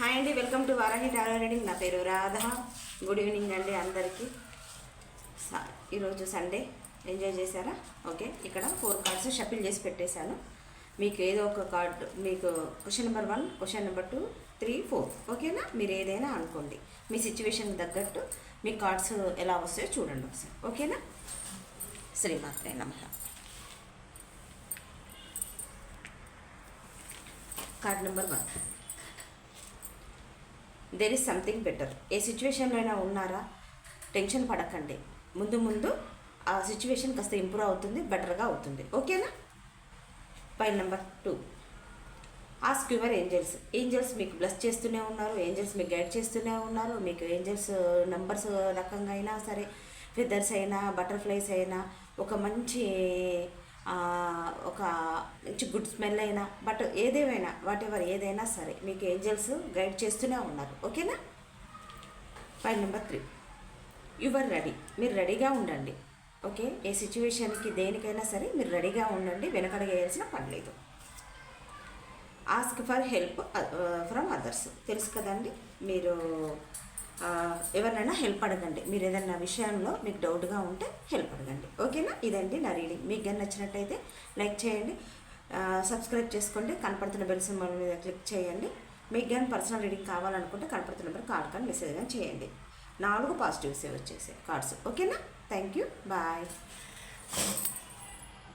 Hi అండి welcome to Varahi tarot reading. నా పేరు రాధ. గుడ్ ఈవినింగ్ అండి అందరికీ. ఈరోజు సండే. ఎంజాయ్ చేశారా? ఓకే ఇక్కడ ఫోర్ కార్డ్స్ షఫిల్ చేసి పెట్టేశాను. మీకు ఏదో ఒక కార్డు మీకు question number one question number two three four. ఓకేనా? మీరు ఏదైనా అనుకోండి. మీ సిచ్యువేషన్కి తగ్గట్టు మీ కార్డ్స్ ఎలా వస్తాయో చూడండి ఒకసారి. ఓకేనా? శ్రీమాత్రే నమ. Card number one. There is something better ఏ సిచ్యువేషన్లో అయినా ఉన్నారా? టెన్షన్ పడకండి. ముందు ముందు ఆ సిచ్యువేషన్ కాస్త ఇంప్రూవ్ అవుతుంది బెటర్గా అవుతుంది. ఓకేనా పైన number two ask your angels angels మీకు బ్లెస్ చేస్తూనే ఉన్నారు ఏంజల్స్ మీకు గైడ్ చేస్తూనే ఉన్నారు మీకు ఏంజల్స్ నెంబర్స్ uh, uh, రకంగా అయినా సరే ఫెదర్స్ అయినా బటర్ఫ్లైస్ అయినా ఒక మంచి ఒక మంచి గుడ్ స్మెల్ అయినా బట్ ఏదేమైనా వాట్ ఎవర్ ఏదైనా సరే మీకు ఏంజల్స్ గైడ్ చేస్తూనే ఉన్నారు. ఓకేనా? Point number three you're ready మీరు రెడీగా ఉండండి. ఓకే? ఏ సిచ్యువేషన్కి దేనికైనా సరే మీరు రెడీగా ఉండండి. వెనకడగేయాల్సిన పని లేదు. Ask for help from others తెలుసు కదండి? మీరు ఎవరినైనా హెల్ప్ అడగండి. మీరు ఏదైనా విషయంలో మీకు డౌట్గా ఉంటే హెల్ప్ అడగండి. ఓకేనా? ఇదండి నా రీడింగ్ మీకు కానీ నచ్చినట్టయితే లైక్ చేయండి. సబ్స్క్రైబ్ చేసుకోండి. కనపడుతున్న బెల్ సింబల్ మీద క్లిక్ చేయండి. మీకు కానీ పర్సనల్ రీడింగ్ కావాలనుకుంటే కనపడుతున్న నెంబర్ కార్డ్ కానీ మెసేజ్ కానీ చేయండి. నాలుగు పాజిటివ్స్ వచ్చేసాయి. కార్డ్స్ ఓకేనా? Thank you bye